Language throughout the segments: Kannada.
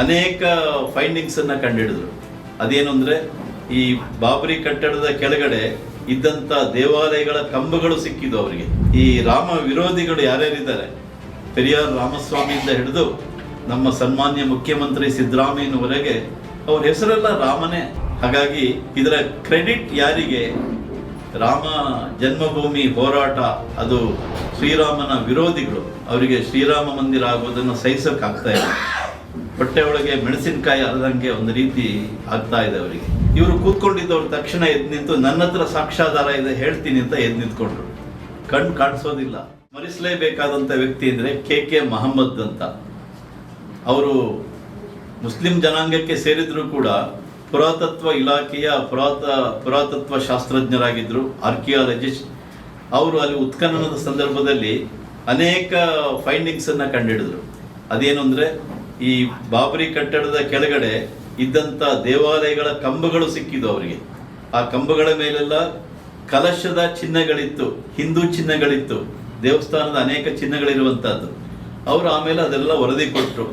ಅನೇಕ ಫೈಂಡಿಂಗ್ಸ್ ಅನ್ನ ಕಂಡುಹಿಡಿದ್ರು ಅದೇನು ಅಂದರೆ, ಈ ಬಾಬರಿ ಕಟ್ಟಡದ ಕೆಳಗಡೆ ಇದ್ದಂತ ದೇವಾಲಯಗಳ ಕಂಬಗಳು ಸಿಕ್ಕಿದ್ದು ಅವರಿಗೆ. ಈ ರಾಮ ವಿರೋಧಿಗಳು ಯಾರ್ಯಾರಿದ್ದಾರೆ? ಪೆರಿಯಾರ್ ರಾಮಸ್ವಾಮಿಯಿಂದ ಹಿಡಿದು ನಮ್ಮ ಸನ್ಮಾನ್ಯ ಮುಖ್ಯಮಂತ್ರಿ ಸಿದ್ದರಾಮಯ್ಯನವರೆಗೆ ಅವ್ರ ಹೆಸರೆಲ್ಲ ರಾಮನೇ. ಹಾಗಾಗಿ ಇದರ ಕ್ರೆಡಿಟ್ ಯಾರಿಗೆ? ರಾಮ ಜನ್ಮಭೂಮಿ ಹೋರಾಟ, ಅದು ಶ್ರೀರಾಮನ ವಿರೋಧಿಗಳು. ಅವರಿಗೆ ಶ್ರೀರಾಮ ಮಂದಿರ ಆಗುವುದನ್ನು ಸಹಿಸೋಕ್ಕಾಗ್ತಾ ಇಲ್ಲ. ಹೊಟ್ಟೆ ಒಳಗೆ ಮೆಣಸಿನಕಾಯಿ ಅಲ್ಲದಂಗೆ ಒಂದು ರೀತಿ ಆಗ್ತಾ ಇದೆ ಅವರಿಗೆ. ಇವರು ಕೂತ್ಕೊಂಡಿದ್ದವ್ರು ತಕ್ಷಣ ಎದ್ದು ನಿಂತು, ನನ್ನ ಹತ್ರ ಸಾಕ್ಷ್ಯಾಧಾರ ಇದೆ, ಹೇಳ್ತೀನಿ ಅಂತ ಎದ್ದು ನಿಂತ್ಕೊಂಡ್ರು. ಕಣ್ಣು ಕಾಣಿಸೋದಿಲ್ಲ. ಮರೆಸಲೇಬೇಕಾದಂಥ ವ್ಯಕ್ತಿ ಅಂದರೆ ಕೆ ಕೆ ಮಹಮ್ಮದ್ ಅಂತ. ಅವರು ಮುಸ್ಲಿಂ ಜನಾಂಗಕ್ಕೆ ಸೇರಿದರೂ ಕೂಡ ಪುರಾತತ್ವ ಇಲಾಖೆಯ ಪುರಾತ, ಪುರಾತತ್ವ ಶಾಸ್ತ್ರಜ್ಞರಾಗಿದ್ದರು ಆರ್ಕಿಯಾಲಜಿಸ್ಟ್. ಅವರು ಅಲ್ಲಿ ಉತ್ಖನನದ ಸಂದರ್ಭದಲ್ಲಿ ಅನೇಕ ಫೈಂಡಿಂಗ್ಸ್ ಅನ್ನ ಕಂಡಿಡಿದ್ರು. ಅದೇನು ಅಂದ್ರೆ ಈ ಬಾಬರಿ ಕಟ್ಟಡದ ಕೆಳಗಡೆ ಇದ್ದಂತ ದೇವಾಲಯಗಳ ಕಂಬಗಳು ಸಿಕ್ಕಿದ್ದು ಅವರಿಗೆ. ಆ ಕಂಬಗಳ ಮೇಲೆಲ್ಲ ಕಲಶದ ಚಿಹ್ನೆಗಳಿತ್ತು, ಹಿಂದೂ ಚಿಹ್ನೆಗಳಿತ್ತು, ದೇವಸ್ಥಾನದ ಅನೇಕ ಚಿಹ್ನೆಗಳಿರುವಂತಹದ್ದು. ಅವರು ಆಮೇಲೆ ಅದೆಲ್ಲ ವರದಿ ಕೊಟ್ಟರು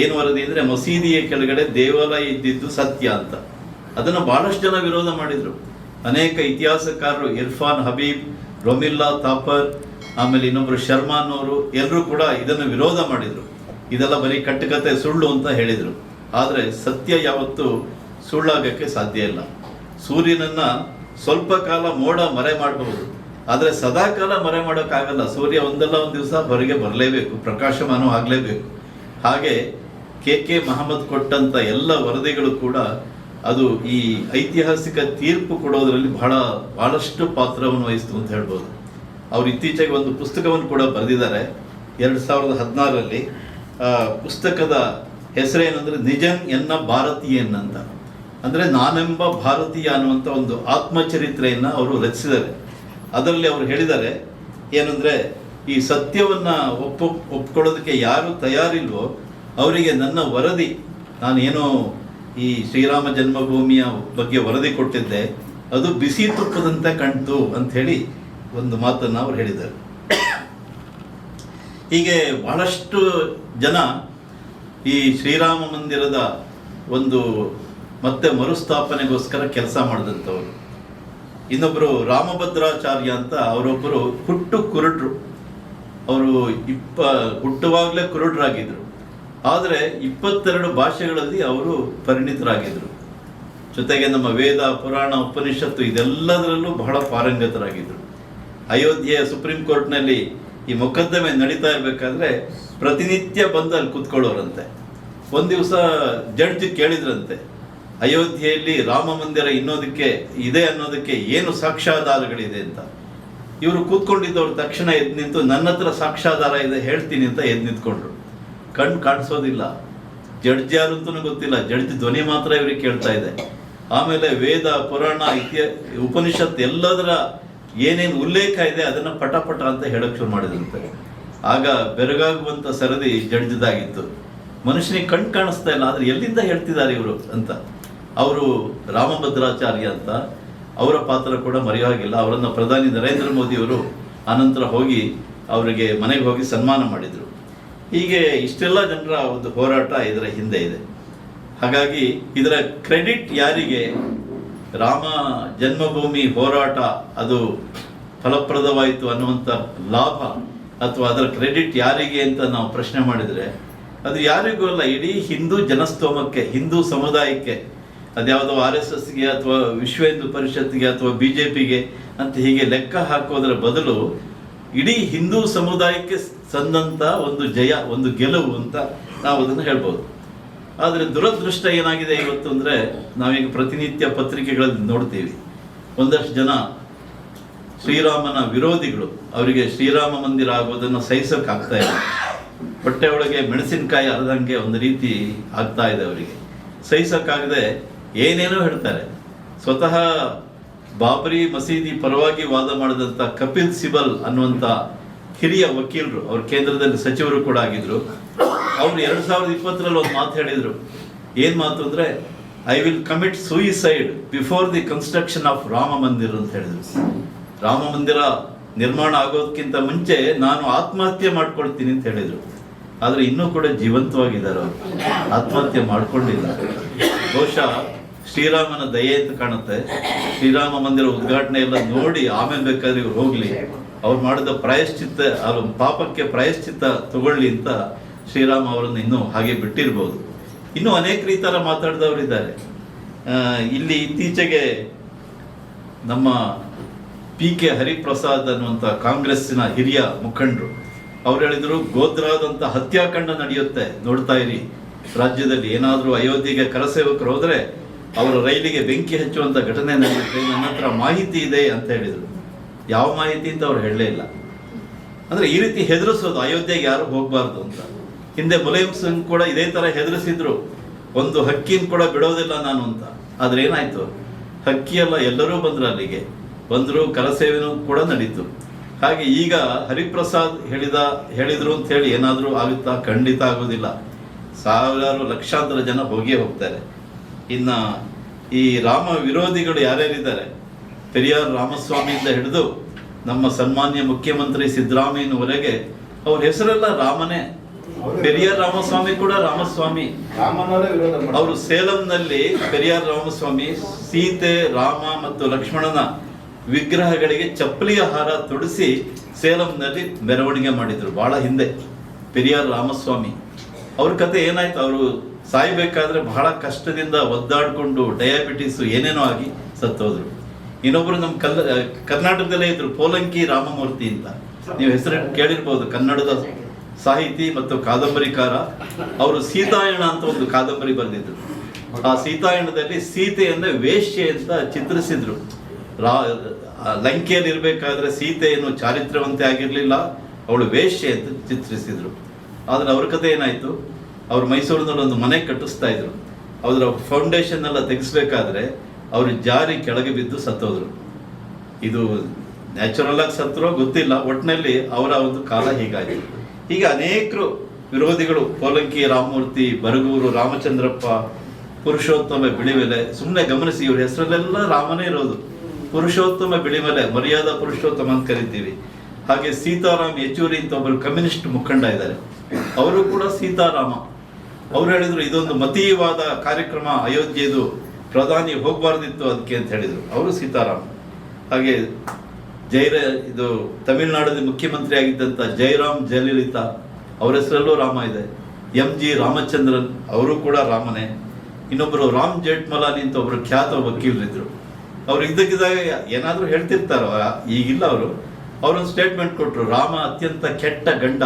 ಏನು ವರದಿ ಅಂದ್ರೆ ಮಸೀದಿಯ ಕೆಳಗಡೆ ದೇವಾಲಯ ಇದ್ದಿದ್ದು ಸತ್ಯ ಅಂತ. ಅದನ್ನು ಬಹಳಷ್ಟು ಜನ ವಿರೋಧ ಮಾಡಿದ್ರು. ಅನೇಕ ಇತಿಹಾಸಕಾರರು ಇರ್ಫಾನ್ ಹಬೀಬ್, ರೊಮಿಲ್ಲಾ ತಾಪರ್, ಆಮೇಲೆ ಇನ್ನೊಬ್ರು ಶರ್ಮಾನ್ ಅವರು ಎಲ್ಲರೂ ಕೂಡ ಇದನ್ನು ವಿರೋಧ ಮಾಡಿದ್ರು. ಇದೆಲ್ಲ ಬರೀ ಕಟ್ಟುಕತೆ ಸುಳ್ಳು ಅಂತ ಹೇಳಿದರು. ಆದರೆ ಸತ್ಯ ಯಾವತ್ತೂ ಸುಳ್ಳಾಗಕ್ಕೆ ಸಾಧ್ಯ ಇಲ್ಲ. ಸೂರ್ಯನನ್ನು ಸ್ವಲ್ಪ ಕಾಲ ಮೋಡ ಮರೆ ಮಾಡಬಹುದು ಆದರೆ ಸದಾಕಾಲ ಮರೆ ಮಾಡೋಕ್ಕಾಗಲ್ಲ. ಸೂರ್ಯ ಒಂದಲ್ಲ ಒಂದು ದಿವಸ ಹೊರಗೆ ಬರಲೇಬೇಕು, ಪ್ರಕಾಶಮಾನ ಆಗಲೇಬೇಕು. ಹಾಗೆ ಕೆ ಕೆ ಮಹಮ್ಮದ್ ಕೊಟ್ಟಂಥ ಎಲ್ಲ ವರದಿಗಳು ಕೂಡ ಅದು ಈ ಐತಿಹಾಸಿಕ ತೀರ್ಪು ಕೊಡೋದರಲ್ಲಿ ಬಹಳ, ಬಹಳಷ್ಟು ಪಾತ್ರವನ್ನು ವಹಿಸ್ತು ಅಂತ ಹೇಳ್ಬೋದು. ಅವರು ಇತ್ತೀಚೆಗೆ ಒಂದು ಪುಸ್ತಕವನ್ನು ಕೂಡ ಬರೆದಿದ್ದಾರೆ. ಎರಡು ಸಾವಿರದ ಹದಿನಾರರಲ್ಲಿ ಪುಸ್ತಕದ ಹೆಸರೇನಂದ್ರೆ ನಿಜನ್ ಎನ್ನ ಭಾರತೀಯನ್ ಅಂತ. ಅಂದರೆ ನಾನೆಂಬ ಭಾರತೀಯ ಅನ್ನುವಂಥ ಒಂದು ಆತ್ಮಚರಿತ್ರೆಯನ್ನು ಅವರು ರಚಿಸಿದ್ದಾರೆ. ಅದರಲ್ಲಿ ಅವರು ಹೇಳಿದ್ದಾರೆ, ಏನಂದರೆ ಈ ಸತ್ಯವನ್ನು ಒಪ್ಪು, ಒಪ್ಕೊಳ್ಳೋದಕ್ಕೆ ಯಾರು ತಯಾರಿಲ್ವೋ ಅವರಿಗೆ ನನ್ನ ವರದಿ, ನಾನೇನೋ ಈ ಶ್ರೀರಾಮ ಜನ್ಮಭೂಮಿಯ ಬಗ್ಗೆ ವರದಿ ಕೊಟ್ಟಿದ್ದೆ, ಅದು ಬಿಸಿ ತುಪ್ಪದಂತೆ ಕಣ್ತು ಅಂತ ಹೇಳಿ ಒಂದು ಮಾತನ್ನು ಅವ್ರು ಹೇಳಿದ್ದಾರೆ. ಹೀಗೆ ಬಹಳಷ್ಟು ಜನ ಈ ಶ್ರೀರಾಮ ಮಂದಿರದ ಒಂದು ಮತ್ತೆ ಮರುಸ್ಥಾಪನೆಗೋಸ್ಕರ ಕೆಲಸ ಮಾಡಿದಂಥವ್ರು. ಇನ್ನೊಬ್ಬರು ರಾಮಭದ್ರಾಚಾರ್ಯ ಅಂತ ಅವರೊಬ್ಬರು ಹುಟ್ಟು ಕುರುಡ್ರು. ಅವರು ಇಪ್ಪ, ಹುಟ್ಟುವಾಗಲೇ ಕುರುಡ್ರಾಗಿದ್ರು. ಆದರೆ ಇಪ್ಪತ್ತೆರಡು ಭಾಷೆಗಳಲ್ಲಿ ಅವರು ಪರಿಣಿತರಾಗಿದ್ದರು ಜೊತೆಗೆ ನಮ್ಮ ವೇದ, ಪುರಾಣ, ಉಪನಿಷತ್ತು ಇದೆಲ್ಲದರಲ್ಲೂ ಬಹಳ ಪಾರಂಗತರಾಗಿದ್ದರು ಅಯೋಧ್ಯೆಯ ಸುಪ್ರೀಂ ಕೋರ್ಟ್ನಲ್ಲಿ ಈ ಮೊಕದ್ದಮೆ ನಡೀತಾ ಇರಬೇಕಾದ್ರೆ ಪ್ರತಿನಿತ್ಯ ಬಂದು ಅಲ್ಲಿ ಕೂತ್ಕೊಳ್ಳೋರಂತೆ. ಒಂದು ದಿವಸ ಜಡ್ಜ್ ಕೇಳಿದ್ರಂತೆ, ಅಯೋಧ್ಯೆಯಲ್ಲಿ ರಾಮ ಮಂದಿರ ಇನ್ನೋದಕ್ಕೆ ಇದೆ ಅನ್ನೋದಕ್ಕೆ ಏನು ಸಾಕ್ಷ್ಯಾಧಾರಗಳಿದೆ ಅಂತ. ಇವರು ಕೂತ್ಕೊಂಡಿದ್ದವ್ರು ತಕ್ಷಣ ಎದ್ದು ನಿಂತು, ನನ್ನ ಹತ್ರ ಸಾಕ್ಷ್ಯಾಧಾರ ಇದೆ, ಹೇಳ್ತೀನಿ ಅಂತ ಎದ್ದು ನಿಂತ್ಕೊಂಡ್ರು. ಕಣ್ಣು ಕಾಣಿಸೋದಿಲ್ಲ. ಜಡ್ಜ್ ಯಾರು ಅಂತೂ ಗೊತ್ತಿಲ್ಲ. ಜಡ್ಜ್ ಧ್ವನಿ ಮಾತ್ರ ಇವ್ರಿಗೆ ಕೇಳ್ತಾ ಇದೆ. ಆಮೇಲೆ ವೇದ, ಪುರಾಣ ಇತಿಹಾಸ ಉಪನಿಷತ್ ಎಲ್ಲದರ ಏನೇನು ಉಲ್ಲೇಖ ಇದೆ ಅದನ್ನ ಪಟ ಪಟ ಅಂತ ಹೇಳಕ್ ಶುರು ಮಾಡಿದಂತೆ. ಆಗ ಬೆರಗಾಗುವಂತ ಸರದಿ ಜಡ್ಜದಾಗಿತ್ತು. ಮನುಷ್ಯನಿಗೆ ಕಣ್ ಕಾಣಿಸ್ತಾ ಇಲ್ಲ, ಆದರೆ ಎಲ್ಲಿಂದ ಹೇಳ್ತಿದ್ದಾರೆ ಇವರು ಅಂತ. ಅವರು ರಾಮಭದ್ರಾಚಾರ್ಯ ಅಂತ. ಅವರ ಪಾತ್ರ ಕೂಡ ಮರೆಯುವಾಗಿಲ್ಲ ಅವರನ್ನು ಪ್ರಧಾನಿ ನರೇಂದ್ರ ಮೋದಿ ಅವರು ಆನಂತರ ಹೋಗಿ ಅವರಿಗೆ ಮನೆಗೆ ಹೋಗಿ ಸನ್ಮಾನ ಮಾಡಿದರು. ಹೀಗೆ ಇಷ್ಟೆಲ್ಲ ಜನರ ಒಂದು ಹೋರಾಟ ಇದರ ಹಿಂದೆ ಇದೆ. ಹಾಗಾಗಿ ಇದರ ಕ್ರೆಡಿಟ್ ಯಾರಿಗೆ ರಾಮ ಜನ್ಮಭೂಮಿ ಹೋರಾಟ ಅದು ಫಲಪ್ರದವಾಯಿತು ಅನ್ನುವಂಥ ಲಾಭ ಅಥವಾ ಅದರ ಕ್ರೆಡಿಟ್ ಯಾರಿಗೆ ಅಂತ ನಾವು ಪ್ರಶ್ನೆ ಮಾಡಿದರೆ, ಅದು ಯಾರಿಗೂ ಅಲ್ಲ, ಇಡೀ ಹಿಂದೂ ಜನಸ್ತೋಮಕ್ಕೆ, ಹಿಂದೂ ಸಮುದಾಯಕ್ಕೆ, ಅದ್ಯಾವುದೋ ಆರ್ ಎಸ್ ಎಸ್ಗೆ ಅಥವಾ ವಿಶ್ವ ಹಿಂದೂ ಪರಿಷತ್ಗೆ ಅಥವಾ ಬಿ ಜೆ ಪಿಗೆ ಅಂತ ಹೀಗೆ ಲೆಕ್ಕ ಹಾಕೋದರ ಬದಲು ಇಡೀ ಹಿಂದೂ ಸಮುದಾಯಕ್ಕೆ ಸಂದಂತ ಒಂದು ಜಯ, ಒಂದು ಗೆಲುವು ಅಂತ ನಾವು ಅದನ್ನು ಹೇಳ್ಬೋದು. ಆದರೆ ದುರದೃಷ್ಟ ಏನಾಗಿದೆ ಇವತ್ತು ಅಂದರೆ ನಾವೀಗ ಪ್ರತಿನಿತ್ಯ ಪತ್ರಿಕೆಗಳಲ್ಲಿ ನೋಡ್ತೀವಿ. ಒಂದಷ್ಟು ಜನ ಶ್ರೀರಾಮನ ವಿರೋಧಿಗಳು, ಅವರಿಗೆ ಶ್ರೀರಾಮ ಮಂದಿರ ಆಗೋದನ್ನು ಸಹಿಸೋಕ್ಕಾಗ್ತಾ ಇಲ್ಲ. ಹೊಟ್ಟೆ ಒಳಗೆ ಮೆಣಸಿನಕಾಯಿ ಅರದಂಗೆ ಒಂದು ರೀತಿ ಆಗ್ತಾ ಇದೆ ಅವರಿಗೆ. ಸಹಿಸೋಕ್ಕಾಗದೆ ಏನೇನೋ ಹೇಳ್ತಾರೆ. ಸ್ವತಃ ಬಾಬರಿ ಮಸೀದಿ ಪರವಾಗಿ ವಾದ ಮಾಡಿದಂಥ ಕಪಿಲ್ ಸಿಬಲ್ ಅನ್ನುವಂಥ ಹಿರಿಯ ವಕೀಲರು, ಅವ್ರ ಕೇಂದ್ರದಲ್ಲಿ ಸಚಿವರು ಕೂಡ ಆಗಿದ್ರು. ಅವ್ರು ಎರಡ್ ಸಾವಿರದ ಇಪ್ಪತ್ತರಲ್ಲಿ ಒಂದು ಮಾತು ಹೇಳಿದ್ರು. ಏನ್ ಮಾತು ಅಂದ್ರೆ I will commit suicide before the construction of Rama Mandir ಅಂತ ಹೇಳಿದ್ರು. ರಾಮ ಮಂದಿರ ನಿರ್ಮಾಣ ಆಗೋದಕ್ಕಿಂತ ಮುಂಚೆ ನಾನು ಆತ್ಮಹತ್ಯೆ ಮಾಡ್ಕೊಳ್ತೀನಿ ಅಂತ ಹೇಳಿದ್ರು. ಆದರೆ ಇನ್ನೂ ಕೂಡ ಜೀವಂತವಾಗಿದ್ದಾರೆ ಅವರು. ಆತ್ಮಹತ್ಯೆ ಮಾಡ್ಕೊಂಡಿಲ್ಲ. ಬಹುಶಃ ಶ್ರೀರಾಮನ ದಯೆ ಅಂತ ಕಾಣುತ್ತೆ. ಶ್ರೀರಾಮ ಮಂದಿರ ಉದ್ಘಾಟನೆ ಎಲ್ಲ ನೋಡಿ ಆಮೇಲೆ ಬೇಕಾದ್ರೆ ಇವ್ರು ಹೋಗ್ಲಿ. ಅವ್ರು ಮಾಡಿದ ಪ್ರಾಯಶ್ಚಿತ್ತ, ಅವ್ರ ಪಾಪಕ್ಕೆ ಪ್ರಾಯಶ್ಚಿತ್ತ ತಗೊಳ್ಳಿ ಅಂತ ಶ್ರೀರಾಮ ಅವರನ್ನು ಇನ್ನೂ ಹಾಗೆ ಬಿಟ್ಟಿರ್ಬೋದು. ಇನ್ನೂ ಅನೇಕ ರೀತಿಯ ಮಾತಾಡಿದವರು ಇದ್ದಾರೆ. ಇಲ್ಲಿ ಇತ್ತೀಚೆಗೆ ನಮ್ಮ ಪಿ ಕೆ ಹರಿಪ್ರಸಾದ್ ಅನ್ನುವಂಥ ಕಾಂಗ್ರೆಸ್ಸಿನ ಹಿರಿಯ ಮುಖಂಡರು, ಅವ್ರು ಹೇಳಿದ್ರು ಗೋದ್ರಾದಂಥ ಹತ್ಯಾಕಾಂಡ ನಡೆಯುತ್ತೆ. ನೋಡ್ತಾ ಇರಿ, ರಾಜ್ಯದಲ್ಲಿ ಏನಾದರೂ ಅಯೋಧ್ಯೆಗೆ ಕರಸೇವಕರು ಹೋದರೆ ಅವರ ರೈಲಿಗೆ ಬೆಂಕಿ ಹಚ್ಚುವಂಥ ಘಟನೆ ನಡೆಯುತ್ತೆ. ನನ್ನ ಹತ್ರ ಮಾಹಿತಿ ಇದೆ ಅಂತ ಹೇಳಿದರು. ಯಾವ ಮಾಹಿತಿ ಅಂತ ಅವ್ರು ಹೇಳಲೇ ಇಲ್ಲ. ಅಂದ್ರೆ ಈ ರೀತಿ ಹೆದರಿಸೋದು ಅಯೋಧ್ಯೆಗೆ ಯಾರು ಹೋಗಬಾರ್ದು ಅಂತ. ಹಿಂದೆ ಮುಲಾಯಂ ಸಿಂಗ್ ಕೂಡ ಇದೇ ತರ ಹೆದರಿಸಿದ್ರು, ಒಂದು ಹಕ್ಕಿನ ಕೂಡ ಬಿಡೋದಿಲ್ಲ ನಾನು ಅಂತ. ಆದ್ರೆ ಏನಾಯ್ತು? ಹಕ್ಕಿ ಎಲ್ಲ ಎಲ್ಲರೂ ಬಂದ್ರು ಅಲ್ಲಿಗೆ. ಬಂದರು ಕರಸೇವೆನೂ ಕೂಡ ನಡೀತು. ಹಾಗೆ ಈಗ ಹರಿಪ್ರಸಾದ್ ಹೇಳಿದ, ಹೇಳಿದ್ರು ಅಂತ ಹೇಳಿ ಏನಾದರೂ ಆಗುತ್ತಾ? ಖಂಡಿತ ಆಗೋದಿಲ್ಲ ಸಾವಿರಾರು ಲಕ್ಷಾಂತರ ಜನ ಹೋಗಿಯೇ ಹೋಗ್ತಾರೆ. ಇನ್ನ ಈ ರಾಮ ವಿರೋಧಿಗಳು ಯಾರ್ಯಾರಿದ್ದಾರೆ? ಪೆರಿಯಾರ್ ರಾಮಸ್ವಾಮಿಯಿಂದ ಹಿಡಿದು ನಮ್ಮ ಸನ್ಮಾನ್ಯ ಮುಖ್ಯಮಂತ್ರಿ ಸಿದ್ದರಾಮಯ್ಯನವರೆಗೆ ಅವ್ರ ಹೆಸರೆಲ್ಲ ರಾಮನೇ. ಪೆರಿಯಾರ್ ರಾಮಸ್ವಾಮಿ ಕೂಡ ರಾಮಸ್ವಾಮಿ. ಅವರು ಸೇಲಂನಲ್ಲಿ ಪೆರಿಯಾರ್ ರಾಮಸ್ವಾಮಿ ಸೀತೆ ರಾಮ ಮತ್ತು ಲಕ್ಷ್ಮಣನ ವಿಗ್ರಹಗಳಿಗೆ ಚಪ್ಪಲಿಯ ಹಾರ ತೊಡಿಸಿ ಸೇಲಂನಲ್ಲಿ ಮೆರವಣಿಗೆ ಮಾಡಿದ್ರು. ಬಹಳ ಹಿಂದೆ ಪೆರಿಯಾರ್ ರಾಮಸ್ವಾಮಿ. ಅವ್ರ ಕತೆ ಏನಾಯ್ತು? ಅವರು ಸಾಯ್ಬೇಕಾದ್ರೆ ಬಹಳ ಕಷ್ಟದಿಂದ ಒದ್ದಾಡ್ಕೊಂಡು ಡಯಾಬಿಟಿಸ್ ಏನೇನೋ ಆಗಿ ಸತ್ತೋದ್ರು. ಇನ್ನೊಬ್ರು ನಮ್ಮ ಕಲ್ ಕರ್ನಾಟಕದಲ್ಲೇ ಇದ್ರು ಪೋಲಂಕಿ ರಾಮಮೂರ್ತಿ ಅಂತ. ನೀವು ಹೆಸರು ಕೇಳಿರ್ಬೋದು ಕನ್ನಡದ ಸಾಹಿತಿ ಮತ್ತು ಕಾದಂಬರಿಕಾರ ಅವರು ಸೀತಾಯಣ ಅಂತ ಒಂದು ಕಾದಂಬರಿ ಬಂದಿದ್ರು ಆ ಸೀತಾಯಣದಲ್ಲಿ ಸೀತೆಯನ್ನ ವೇಶ್ಯೆ ಅಂತ ಚಿತ್ರಿಸಿದ್ರು. ರಾ ಆ ಲಂಕೆಯಲ್ಲಿ ಇರಬೇಕಾದ್ರೆ ಸೀತೆಯನ್ನು ಚಾರಿತ್ರವಂತೆ ಆಗಿರ್ಲಿಲ್ಲ ಅವಳು ವೇಶ್ಯೆ ಅಂತ ಚಿತ್ರಿಸಿದ್ರು. ಆದರೆ ಅವ್ರ ಕತೆ ಏನಾಯ್ತು? ಅವ್ರು ಮೈಸೂರಿನಲ್ಲಿ ಒಂದು ಮನೆ ಕಟ್ಟಿಸ್ತಾ ಇದ್ರು. ಅದರ ಫೌಂಡೇಶನ್ ಎಲ್ಲ ತೆಗೆಸ್ಬೇಕಾದ್ರೆ ಅವರು ಜಾರಿ ಕೆಳಗೆ ಬಿದ್ದು ಸತ್ತೋದ್ರು. ಇದು ನ್ಯಾಚುರಲ್ ಆಗಿ ಸತ್ರೋ ಗೊತ್ತಿಲ್ಲ ಒಟ್ಟಿನಲ್ಲಿ ಅವರ ಒಂದು ಕಾಲ ಹೀಗಾಯಿತು. ಹೀಗೆ ಅನೇಕರು ವಿರೋಧಿಗಳು, ಕೋಲಂಕಿ, ರಾಮಮೂರ್ತಿ, ಬರಗೂರು, ರಾಮಚಂದ್ರಪ್ಪ, ಪುರುಷೋತ್ತಮ ಬಿಳಿಮೆಲೆ ಸುಮ್ಮನೆ ಗಮನಿಸಿ ಇವ್ರ ಹೆಸರಲ್ಲೆಲ್ಲ ರಾಮನೇ ಇರೋದು. ಪುರುಷೋತ್ತಮ ಬಿಳಿಮೆಲೆ ಮರ್ಯಾದಾ ಪುರುಷೋತ್ತಮ ಅಂತ ಕರಿತೀವಿ. ಹಾಗೆ ಸೀತಾರಾಮ್ ಯೆಚೂರಿ ಅಂತ ಒಬ್ಬರು ಕಮ್ಯುನಿಸ್ಟ್ ಮುಖಂಡ ಇದ್ದಾರೆ. ಅವರು ಕೂಡ ಸೀತಾರಾಮ. ಅವ್ರು ಹೇಳಿದ್ರು, ಇದೊಂದು ಮತೀಯವಾದ ಕಾರ್ಯಕ್ರಮ, ಅಯೋಧ್ಯೆದು ಪ್ರಧಾನಿ ಹೋಗಬಾರ್ದಿತ್ತು ಅದಕ್ಕೆ ಅಂತ ಹೇಳಿದ್ರು. ಅವರು ಸೀತಾರಾಮ್. ಹಾಗೆ ಜೈರ, ಇದು ತಮಿಳುನಾಡಿನ ಮುಖ್ಯಮಂತ್ರಿ ಆಗಿದ್ದಂಥ ಜೈರಾಮ್ ಜಯಲಲಿತಾ ಅವರ ಹೆಸರಲ್ಲೂ ರಾಮ ಇದೆ. ಎಂ ಜಿ ರಾಮಚಂದ್ರನ್, ಅವರು ಕೂಡ ರಾಮನೇ. ಇನ್ನೊಬ್ಬರು ರಾಮ್ ಜೇಠ್ಮಲಾನಿ ಅಂತ ಒಬ್ಬರು ಖ್ಯಾತ ವಕೀಲರಿದ್ದರು ಅವ್ರು ಇದ್ದಕ್ಕಿದ್ದಾಗ ಏನಾದರೂ ಹೇಳ್ತಿರ್ತಾರ ಈಗಿಲ್ಲ ಅವರು. ಅವರೊಂದು ಸ್ಟೇಟ್ಮೆಂಟ್ ಕೊಟ್ಟರು ರಾಮ ಅತ್ಯಂತ ಕೆಟ್ಟ ಗಂಡ,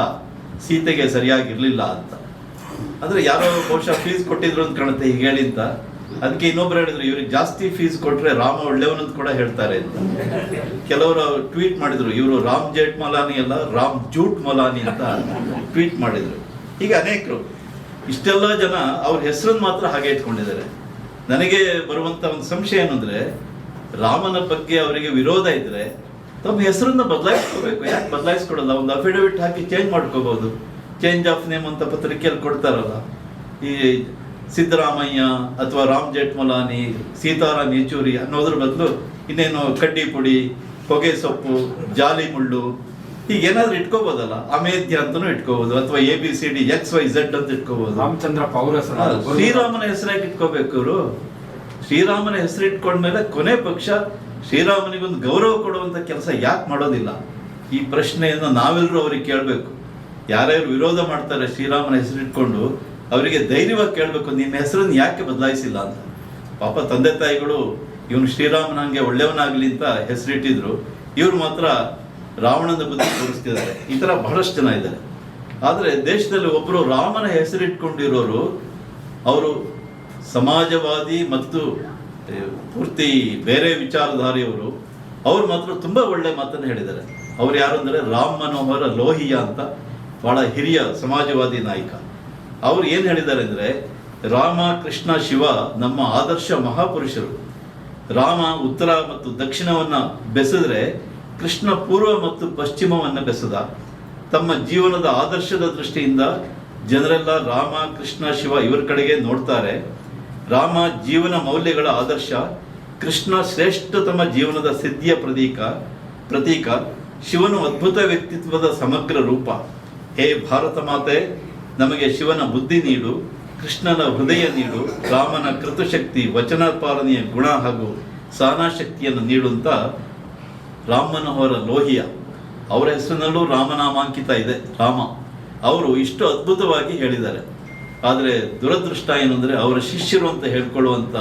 ಸೀತೆಗೆ ಸರಿಯಾಗಿರಲಿಲ್ಲ ಅಂತ. ಅಂದರೆ ಯಾರೋ ಬಹುಶಃ ಫೀಸ್ ಕೊಟ್ಟಿದ್ರು ಅಂತ ಕಾಣುತ್ತೆ, ಹೀಗೆ ಹೇಳಿ ಅಂತ. ಅದಕ್ಕೆ ಇನ್ನೊಬ್ರು ಹೇಳಿದ್ರು, ಇವ್ರಿಗೆ ಜಾಸ್ತಿ ಫೀಸ್ ಕೊಟ್ರೆ ರಾಮ ಒಳ್ಳೆಯವನು ಅಂತ ಕೂಡ ಹೇಳ್ತಾರೆ ಕೆಲವರು ಟ್ವೀಟ್ ಮಾಡಿದ್ರು, ಇವರು ರಾಮ್ ಜೇಟ್ ಮಲಾನಿ ಅಲ್ಲ, ರಾಮ್ ಜೂಟ್ ಮಲಾನಿ ಅಂತ ಟ್ವೀಟ್ ಮಾಡಿದ್ರು. ಹೀಗೆ ಅನೇಕರು. ಇಷ್ಟೆಲ್ಲ ಜನ ಅವ್ರ ಹೆಸರನ್ನು ಮಾತ್ರ ಹಾಗೆ ಇಟ್ಕೊಂಡಿದ್ದಾರೆ. ನನಗೆ ಬರುವಂತ ಒಂದು ಸಂಶಯ ಏನಂದ್ರೆ ರಾಮನ ಬಗ್ಗೆ ಅವರಿಗೆ ವಿರೋಧ ಇದ್ರೆ ತಮ್ಮ ಹೆಸರನ್ನ ಬದಲಾಯಿಸ್ಕೋಬೇಕು. ಯಾಕೆ ಬದಲಾಯಿಸ್ಕೊಡಲ್ಲ? ಒಂದು ಅಫಿಡವಿಟ್ ಹಾಕಿ ಚೇಂಜ್ ಮಾಡ್ಕೋಬಹುದು. ಚೇಂಜ್ ಆಫ್ ನೇಮ್ ಅಂತ ಪತ್ರಿಕೆಯಲ್ಲಿ ಕೊಡ್ತಾರಲ್ಲ. ಈ ಸಿದ್ದರಾಮಯ್ಯ ಅಥವಾ ರಾಮ್ ಜೇಠ್ಮಲಾನಿ ಸೀತಾರಾಮ್ ಯೆಚೂರಿ ಅನ್ನೋದ್ರ ಬದಲು ಇನ್ನೇನು ಕಡ್ಡಿ ಪುಡಿ ಹೊಗೆ ಸೊಪ್ಪು ಜಾಲಿ ಮುಳ್ಳು ಈಗ ಏನಾದ್ರೂ ಇಟ್ಕೋಬೋದಲ್ಲ? ಅಮೇಧ್ಯ ಅಂತಾನು ಇಟ್ಕೋಬಹುದು ಅಥವಾ A B C D X Y Z ಅಂತ ಇಟ್ಕೋಬಹುದು ರಾಮಚಂದ್ರ ಪೌರ ಶ್ರೀರಾಮನ ಹೆಸರಾಗಿ ಇಟ್ಕೋಬೇಕು ಇವರು. ಶ್ರೀರಾಮನ ಹೆಸರು ಇಟ್ಕೊಂಡ್ಮೇಲೆ ಕೊನೆ ಪಕ್ಷ ಶ್ರೀರಾಮನಿಗೊಂದು ಗೌರವ ಕೊಡುವಂತ ಕೆಲಸ ಯಾಕೆ ಮಾಡೋದಿಲ್ಲ? ಈ ಪ್ರಶ್ನೆಯನ್ನು ನಾವೆಲ್ಲರೂ ಅವ್ರಿಗೆ ಕೇಳಬೇಕು. ಯಾರ್ಯಾರು ವಿರೋಧ ಮಾಡ್ತಾರೆ ಶ್ರೀರಾಮನ ಹೆಸರು ಇಟ್ಕೊಂಡು ಅವರಿಗೆ ಧೈರ್ಯವಾಗಿ ಕೇಳಬೇಕು ನಿಮ್ಮ ಹೆಸರನ್ನು ಯಾಕೆ ಬದಲಾಯಿಸಿಲ್ಲ? ಅಂತ. ಪಾಪ ತಂದೆ ತಾಯಿಗಳು, ಇವನು ಶ್ರೀರಾಮನಂಗೆ ಒಳ್ಳೆಯವನಾಗಲಿ ಅಂತ ಹೆಸರಿಟ್ಟಿದ್ರು. ಇವರು ಮಾತ್ರ ರಾವಣನ ಬುದ್ಧಿ ತೋರಿಸ್ತಿದ್ದಾರೆ. ಈ ಥರ ಬಹಳಷ್ಟು ಜನ ಇದ್ದಾರೆ. ಆದರೆ ದೇಶದಲ್ಲಿ ಒಬ್ಬರು ರಾಮನ ಹೆಸರಿಟ್ಕೊಂಡಿರೋರು, ಅವರು ಸಮಾಜವಾದಿ ಮತ್ತು ಪೂರ್ತಿ ಬೇರೆ ವಿಚಾರಧಾರಿಯವರು. ಅವ್ರು ಮಾತ್ರ ತುಂಬ ಒಳ್ಳೆ ಮಾತನ್ನು ಹೇಳಿದ್ದಾರೆ. ಅವ್ರು ಯಾರು ಅಂದರೆ ರಾಮ್ ಮನೋಹರ ಲೋಹಿಯಾ ಅಂತ ಬಹಳ ಹಿರಿಯ ಸಮಾಜವಾದಿ ನಾಯಕ. ಅವ್ರು ಏನು ಹೇಳಿದ್ದಾರೆ ಅಂದರೆ, ರಾಮ, ಕೃಷ್ಣ, ಶಿವ ನಮ್ಮ ಆದರ್ಶ ಮಹಾಪುರುಷರು. ರಾಮ ಉತ್ತರ ಮತ್ತು ದಕ್ಷಿಣವನ್ನು ಬೆಸೆದ್ರೆ, ಕೃಷ್ಣ ಪೂರ್ವ ಮತ್ತು ಪಶ್ಚಿಮವನ್ನು ಬೆಸೆದ. ತಮ್ಮ ಜೀವನದ ಆದರ್ಶದ ದೃಷ್ಟಿಯಿಂದ ಜನರೆಲ್ಲ ರಾಮ, ಕೃಷ್ಣ, ಶಿವ ಇವರ ಕಡೆಗೆ ನೋಡ್ತಾರೆ. ರಾಮ ಜೀವನ ಮೌಲ್ಯಗಳ ಆದರ್ಶ, ಕೃಷ್ಣ ಶ್ರೇಷ್ಠತಮ ಜೀವನದ ಸಿದ್ಧಿಯ ಪ್ರತೀಕ ಪ್ರತೀಕ, ಶಿವನು ಅದ್ಭುತ ವ್ಯಕ್ತಿತ್ವದ ಸಮಗ್ರ ರೂಪ. ಹೇ ಭಾರತ ಮಾತೆ ನಮಗೆ ಶಿವನ ಬುದ್ಧಿ ನೀಡು, ಕೃಷ್ಣನ ಹೃದಯ ನೀಡು, ರಾಮನ ಕೃತಶಕ್ತಿ ವಚನ ಪಾಲನೆಯ ಗುಣ ಹಾಗೂ ಸಹನಾಶಕ್ತಿಯನ್ನು ನೀಡುವಂತ ರಾಮನವರ ಲೋಹಿಯ. ಅವರ ಹೆಸರಿನಲ್ಲೂ ರಾಮನಾಮಾಂಕಿತ ಇದೆ, ರಾಮ. ಅವರು ಇಷ್ಟು ಅದ್ಭುತವಾಗಿ ಹೇಳಿದ್ದಾರೆ. ಆದರೆ ದುರದೃಷ್ಟ ಏನಂದರೆ ಅವರ ಶಿಷ್ಯರು ಅಂತ ಹೇಳ್ಕೊಳ್ಳುವಂಥ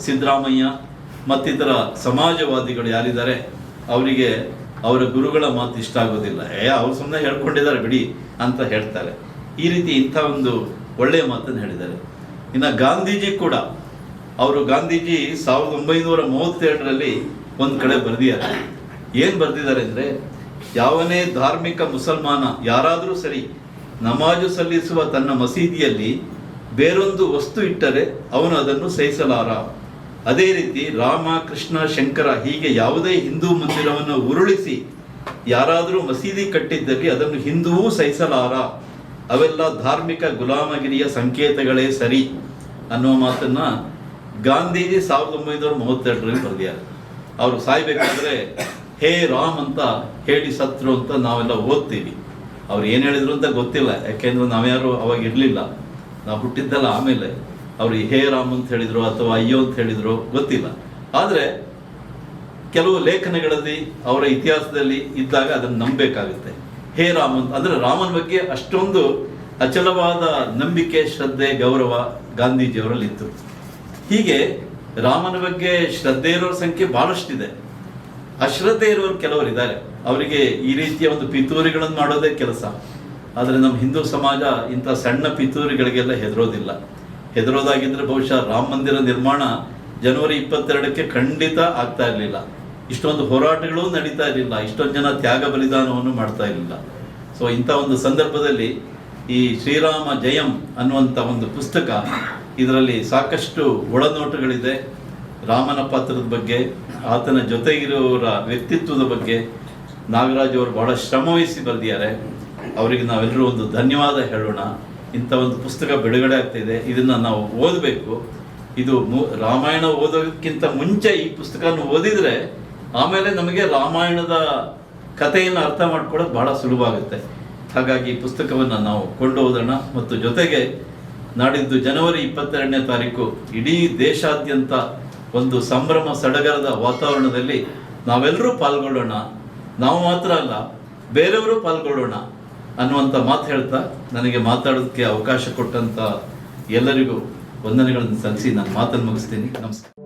ಸಿದ್ದರಾಮಯ್ಯ ಮತ್ತಿತರ ಸಮಾಜವಾದಿಗಳು ಯಾರಿದ್ದಾರೆ, ಅವರಿಗೆ ಅವರ ಗುರುಗಳ ಮಾತು ಇಷ್ಟ ಆಗೋದಿಲ್ಲ. ಏ, ಅವ್ರು ಸುಮ್ಮನೆ ಹೇಳ್ಕೊಂಡಿದ್ದಾರೆ ಬಿಡಿ ಅಂತ ಹೇಳ್ತಾರೆ. ಈ ರೀತಿ ಇಂಥ ಒಂದು ಒಳ್ಳೆಯ ಮಾತನ್ನು ಹೇಳಿದ್ದಾರೆ. ಇನ್ನು ಗಾಂಧೀಜಿ ಕೂಡ, ಅವರು ಗಾಂಧೀಜಿ ಸಾವಿರದ ಒಂಬೈನೂರ ಮೂವತ್ತೆರಡರಲ್ಲಿ ಒಂದು ಕಡೆ ಬರೆದಿದ್ದಾರೆ. ಏನು ಬರೆದಿದ್ದಾರೆ ಅಂದರೆ, ಯಾವನೇ ಧಾರ್ಮಿಕ ಮುಸಲ್ಮಾನ ಯಾರಾದರೂ ಸರಿ ನಮಾಜು ಸಲ್ಲಿಸುವ ತನ್ನ ಮಸೀದಿಯಲ್ಲಿ ಬೇರೊಂದು ವಸ್ತು ಇಟ್ಟರೆ ಅವನು ಅದನ್ನು ಸಹಿಸಲಾರ. ಅದೇ ರೀತಿ ರಾಮ, ಕೃಷ್ಣ, ಶಂಕರ ಹೀಗೆ ಯಾವುದೇ ಹಿಂದೂ ಮಂದಿರವನ್ನು ಉರುಳಿಸಿ ಯಾರಾದರೂ ಮಸೀದಿ ಕಟ್ಟಿದ್ದಲ್ಲಿ ಅದನ್ನು ಹಿಂದೂ ಸಹಿಸಲಾರ. ಅವೆಲ್ಲ ಧಾರ್ಮಿಕ ಗುಲಾಮಗಿರಿಯ ಸಂಕೇತಗಳೇ ಸರಿ ಅನ್ನುವ ಮಾತನ್ನ ಗಾಂಧೀಜಿ ಸಾವಿರದ ಒಂಬೈನೂರ ಮೂವತ್ತೆರಡರಲ್ಲಿ ಬರೆದಿದ್ದಾರೆ. ಅವರು ಸಾಯ್ಬೇಕಾದ್ರೆ ಹೇ ರಾಮ್ ಅಂತ ಹೇಳಿ ಸತ್ರು ಅಂತ ನಾವೆಲ್ಲ ಓದ್ತೀವಿ. ಅವ್ರು ಏನು ಹೇಳಿದ್ರು ಅಂತ ಗೊತ್ತಿಲ್ಲ. ಯಾಕೆಂದ್ರೆ ನಾವ್ಯಾರು ಅವಾಗ ಇರಲಿಲ್ಲ. ನಾವು ಹುಟ್ಟಿದ್ದಲ್ಲ ಆಮೇಲೆ ಅವ್ರು ಹೇ ರಾಮ್ ಅಂತ ಹೇಳಿದ್ರು ಅಥವಾ ಅಯ್ಯೋ ಅಂತ ಹೇಳಿದ್ರು ಗೊತ್ತಿಲ್ಲ. ಆದರೆ ಕೆಲವು ಲೇಖನಗಳಲ್ಲಿ ಅವರ ಇತಿಹಾಸದಲ್ಲಿ ಇದ್ದಾಗ ಅದನ್ನು ನಂಬಬೇಕಾಗುತ್ತೆ. ಹೇ ರಾಮ್ ಅಂತ. ಅಂದ್ರೆ ರಾಮನ ಬಗ್ಗೆ ಅಷ್ಟೊಂದು ಅಚಲವಾದ ನಂಬಿಕೆ, ಶ್ರದ್ಧೆ, ಗೌರವ ಗಾಂಧೀಜಿಯವರಲ್ಲಿ ಇತ್ತು ಹೀಗೆ ರಾಮನ ಬಗ್ಗೆ ಶ್ರದ್ಧೆ ಇರೋರ ಸಂಖ್ಯೆ ಬಹಳಷ್ಟಿದೆ. ಅಶ್ರದ್ಧೆ ಇರೋರು ಕೆಲವರು ಇದ್ದಾರೆ ಅವರಿಗೆ ಈ ರೀತಿಯ ಒಂದು ಪಿತೂರಿಗಳನ್ನು ಮಾಡೋದೇ ಕೆಲಸ. ಆದರೆ ನಮ್ಮ ಹಿಂದೂ ಸಮಾಜ ಇಂಥ ಸಣ್ಣ ಪಿತೂರಿಗಳಿಗೆಲ್ಲ ಹೆದರೋದಿಲ್ಲ. ಹೆದರೋದಾಗಿದ್ರೆ ಬಹುಶಃ ರಾಮ ಮಂದಿರ ನಿರ್ಮಾಣ ಜನವರಿ ಇಪ್ಪತ್ತೆರಡಕ್ಕೆ ಖಂಡಿತ ಆಗ್ತಾ ಇರಲಿಲ್ಲ. ಇಷ್ಟೊಂದು ಹೋರಾಟಗಳು ನಡೀತಾ ಇರಲಿಲ್ಲ. ಇಷ್ಟೊಂದು ಜನ ತ್ಯಾಗ ಬಲಿದಾನವನ್ನು ಮಾಡ್ತಾ ಇರಲಿಲ್ಲ. ಸೊ ಇಂಥ ಒಂದು ಸಂದರ್ಭದಲ್ಲಿ ಈ ಶ್ರೀರಾಮ ಜಯಂ ಅನ್ನುವಂಥ ಒಂದು ಪುಸ್ತಕ ಇದರಲ್ಲಿ ಸಾಕಷ್ಟು ಒಳನೋಟಗಳಿದೆ. ರಾಮನ ಪಾತ್ರದ ಬಗ್ಗೆ, ಆತನ ಜೊತೆಗಿರುವವರ ವ್ಯಕ್ತಿತ್ವದ ಬಗ್ಗೆ ನಾಗರಾಜ್ ಅವರು ಬಹಳ ಶ್ರಮವಹಿಸಿ ಬರೆದಿದ್ದಾರೆ. ಅವರಿಗೆ ನಾವೆಲ್ಲರೂ ಒಂದು ಧನ್ಯವಾದ ಹೇಳೋಣ. ಇಂಥ ಒಂದು ಪುಸ್ತಕ ಬಿಡುಗಡೆ ಆಗ್ತಿದೆ ಇದನ್ನು ನಾವು ಓದಬೇಕು. ಇದು ಮು- ರಾಮಾಯಣ ಓದೋದಕ್ಕಿಂತ ಮುಂಚೆ ಈ ಪುಸ್ತಕನ ಓದಿದ್ರೆ ಆಮೇಲೆ ನಮಗೆ ರಾಮಾಯಣದ ಕಥೆಯನ್ನು ಅರ್ಥ ಮಾಡ್ಕೊಳ್ಳೋದು ಬಹಳ ಸುಲಭ ಆಗುತ್ತೆ ಹಾಗಾಗಿ ಪುಸ್ತಕವನ್ನು ನಾವು ಕೊಂಡು ಮತ್ತು ಜೊತೆಗೆ ನಾಡಿದ್ದು ಜನವರಿ ಇಪ್ಪತ್ತೆರಡನೇ ತಾರೀಕು ಇಡೀ ದೇಶಾದ್ಯಂತ ಒಂದು ಸಂಭ್ರಮ ಸಡಗರದ ವಾತಾವರಣದಲ್ಲಿ ನಾವೆಲ್ಲರೂ ಪಾಲ್ಗೊಳ್ಳೋಣ. ನಾವು ಮಾತ್ರ ಅಲ್ಲ, ಬೇರೆಯವರು ಪಾಲ್ಗೊಳ್ಳೋಣ ಅನ್ನುವಂಥ ಮಾತು ಹೇಳ್ತಾ ನನಗೆ ಮಾತಾಡೋದಕ್ಕೆ ಅವಕಾಶ ಕೊಟ್ಟಂಥ ಎಲ್ಲರಿಗೂ ವಂದನೆಗಳನ್ನು ಸಲ್ಲಿಸಿ ನಾನು ಮಾತನ್ನು ಮುಗಿಸ್ತೀನಿ. ನಮಸ್ಕಾರ.